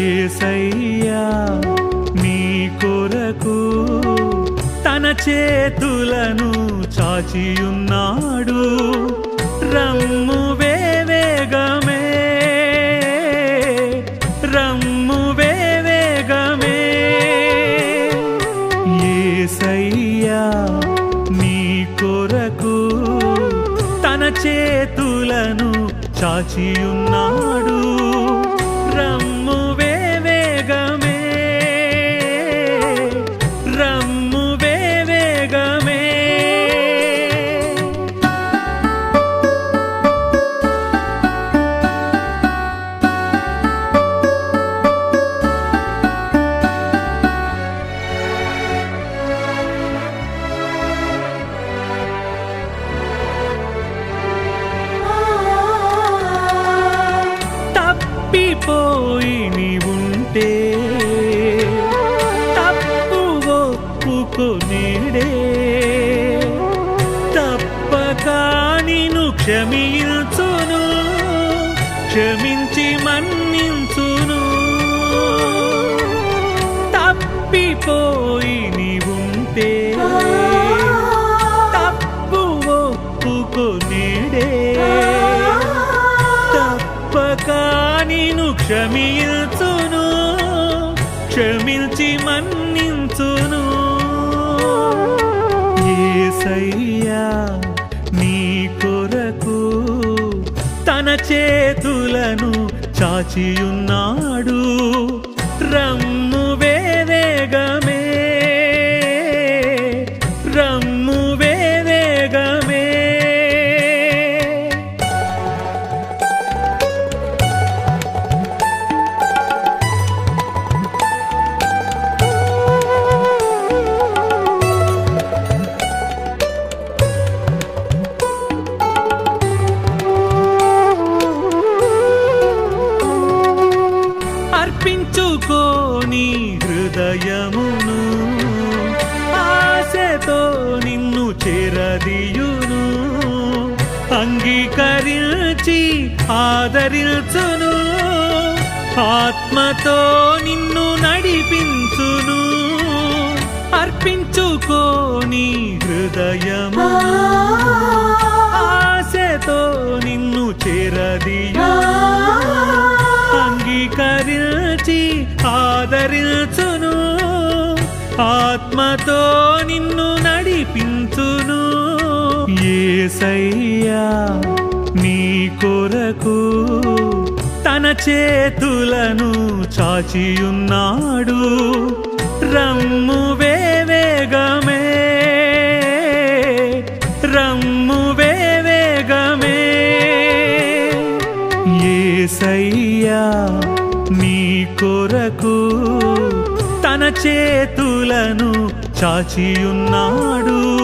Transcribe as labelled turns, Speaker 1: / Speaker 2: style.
Speaker 1: ఏసయ్యా చేతులను చాచియున్నాడు. రమ్ము వేవేగమే రమ్ము వేవేగమే ఏసయ్యా నీ కొరకు తన చేతులను చాచియున్నాడు. క్షమించును క్షమించి మన్నించును. తప్పిపోయి నీవుంటే తప్పు ఒప్పుకొనిడే. తప్పక నిన్ను క్షమించును క్షమించి మన్నించును. ఏసయ్యా. చేతులను చాచియున్నాడు. రమ్ము అర్పించుకోని హృదయమును ఆశతో నిన్ను చేరదీయును. అంగీకరించి ఆదరించును ఆత్మతో నిన్ను నడిపించును. అర్పించుకోని హృదయము ఆశతో నిన్ను చేరదీయు ఆత్మతో నిన్ను నడిపించును. ఏసయ్యా నీ కొరకు తన చేతులను చాచియున్నాడు. రమ్ము వేవేగమే రమ్ము వేవేగమే ఏసయ్యా నీ కొరకు తన చేతులను చాచియున్నాడు.